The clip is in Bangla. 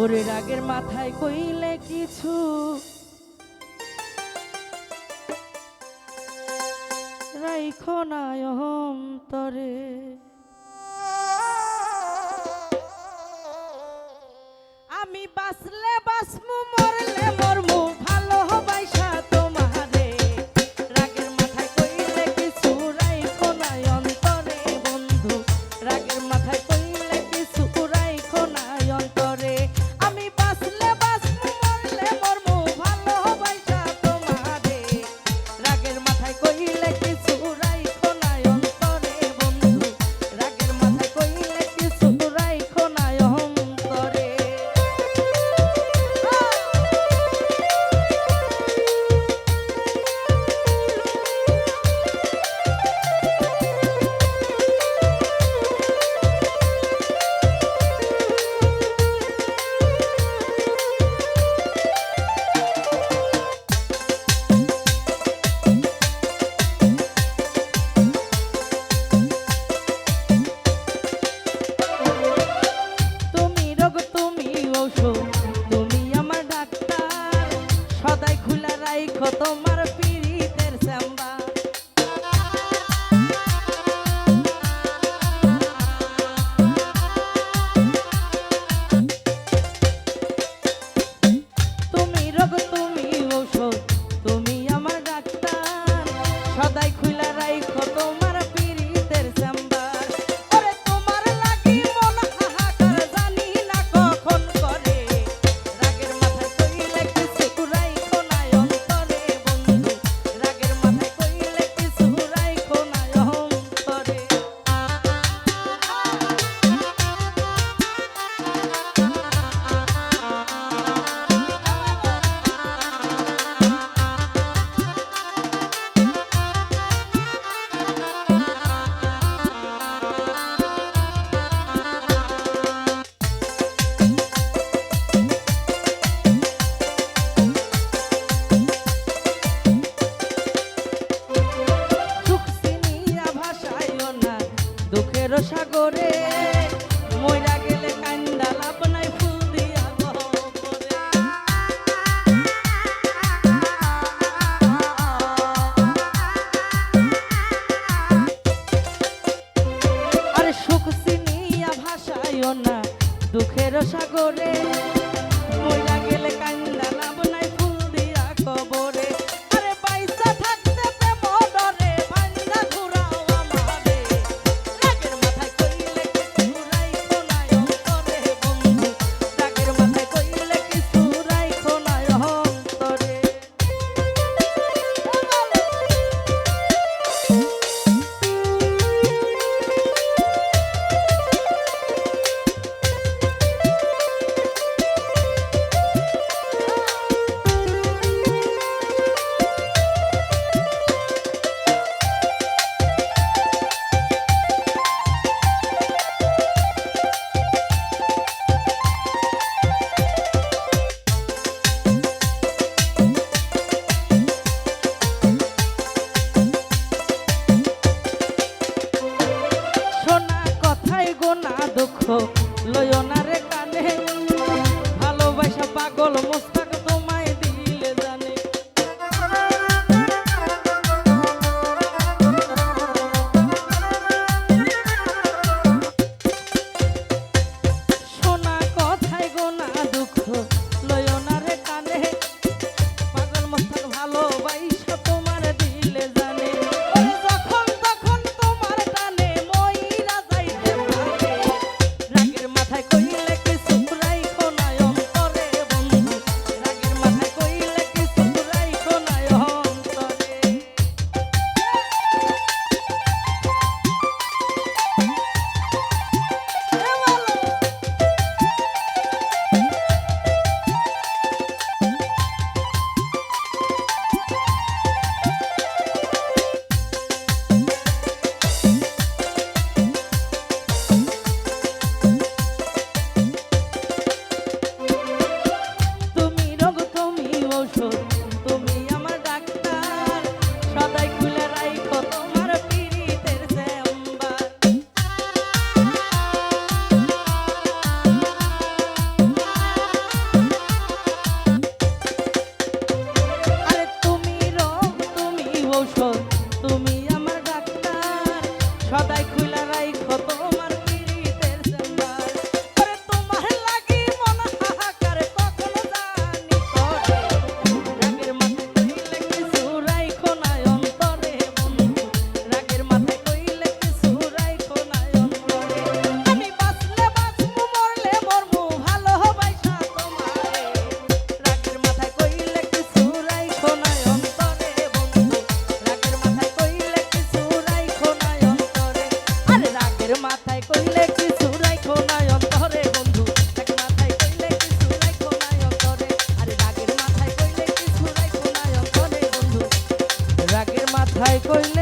ওরে রাগের মাথায় কইলে কিছু। রাইখো না অন্তরে যাইও না দুঃখের সাগরে মহিলাকে খাই গো না দুঃখ লয় না রে কানে। ভালোবাসা পাগল মোস্তা মাথায় কইলে কি